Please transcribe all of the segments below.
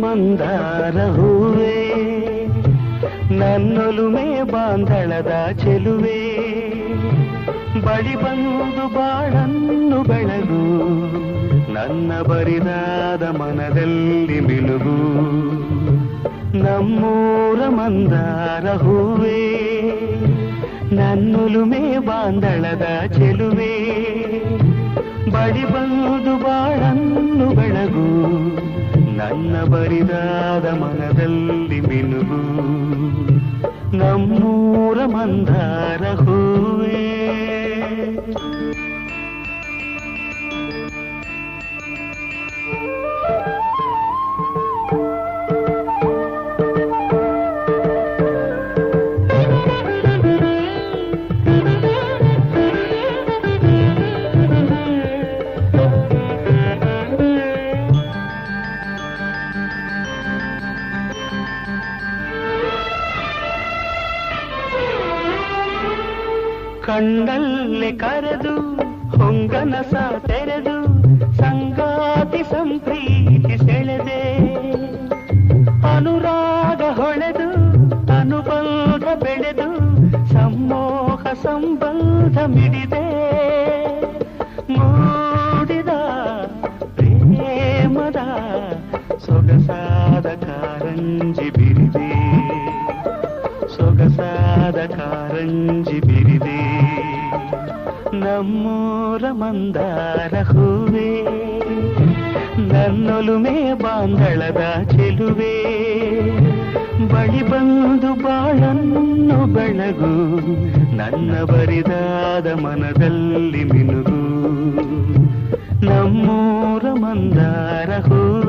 ಮಂದಾರ ಹೂವೇ, ನನ್ನೊಲುಮೆ ಬಾಂಧಳದ ಚೆಲುವೆ, ಬಳಿ ಬಂದು ಬಾಳನ್ನು ಬೆಳಗು, ನನ್ನ ಬರಿದಾದ ಮನದಲ್ಲಿ ಮಿಲುಗು. ನಮ್ಮೂರ ಮಂದಾರ ಹೂವೇ, ನನ್ನೊಲುಮೆ ಬಾಂಧಳದ ಚೆಲುವೆ ಬಳಿ ಬಂದು ಬಾಳನ್ನು ಬೆಳಗು ನನ್ನ ಬರಿದಾದ ಮನದಲ್ಲಿ ಮಿನುಗು. ನಮ್ಮೂರ ಮಂದಾರ ಹೂವೇ ಕಣ್ಣಲ್ಲಿ ಕರೆದು ಹೊಂಗನಸ ತೆರೆದು ಸಂಗಾತಿ ಸಂಪ್ರೀತಿ ಸೆಳೆದೆ ಅನುರಾಗ ಹೊಳೆದು ಅನುಬಂಧ ಬೆಳೆದು ಸಮ್ಮೋಹ ಸಂಬಂಧ ಮಿಡಿದೆ ಮೂಡಿದ ಪ್ರೇಮದ ಸೊಗಸಾದ ಕಾರಂಜಿ ಬಿರಿದೆ ಸೊಗಸಾದ ಕಾರಂಜಿ ಬಿರಿದೆ ನಮ್ಮೂರ ಮಂದಾರ ಹೂವೇ, ನನ್ನೊಲುಮೆ ಬಾಂಧಳದ ಚೆಲುವೆ. ಬಳಿ ಬಂದು ಬಾಳನ್ನು ಬೆಳಗು, ನನ್ನ ಬರಿದಾದ ಮನದಲ್ಲಿ ಮಿನುಗು. ನಮ್ಮೂರ ಮಂದಾರ ಹೂವೇ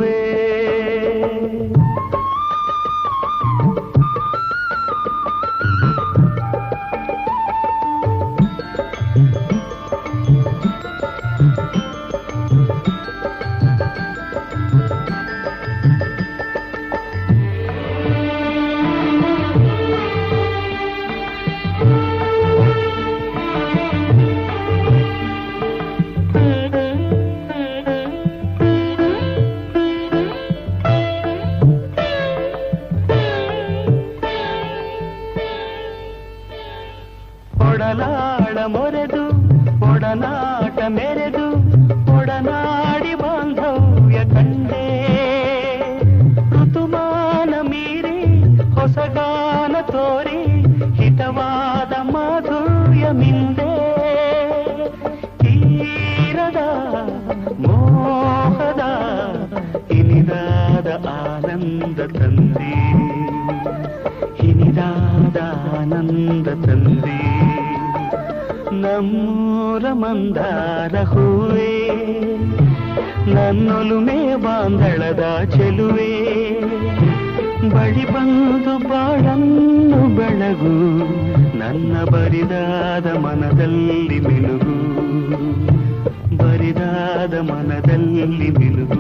ಒಡಲಾಳ ಮೊರೆದು ಒಡನಾಟ ಮೆರೆದು ಒಡನಾಡಿ ಬಾಂಧವ್ಯ ಕಂಡೆ. ಋತುಮಾನ ಮೀರಿ, ಹೊಸಗಾನ ತೋರಿ, ಹಿತವಾದ ಮಾಧುರ್ಯ ಮಿಂದೆ. ತೀರದ ಮೋಹದ ಇನಿದಾದ ಆನಂದ ತಂದೆ. ಹಿನಿದಾದ ಆನಂದ ತಂದೆ. ನಮ್ಮೂರ ಮಂದಾರ ಹೂವೇ ನನ್ನೊಲುಮೆ ಬಾಂಧಳದ ಚೆಲುವೆ. ಬಳಿ ಬಂದು ಬಾಳನ್ನು ಬೆಳಗು, ನನ್ನ ಬರಿದಾದ ಮನದಲ್ಲಿ ಮಿನುಗು ಬರಿದಾದ ಮನದಲ್ಲಿ ಮಿನುಗು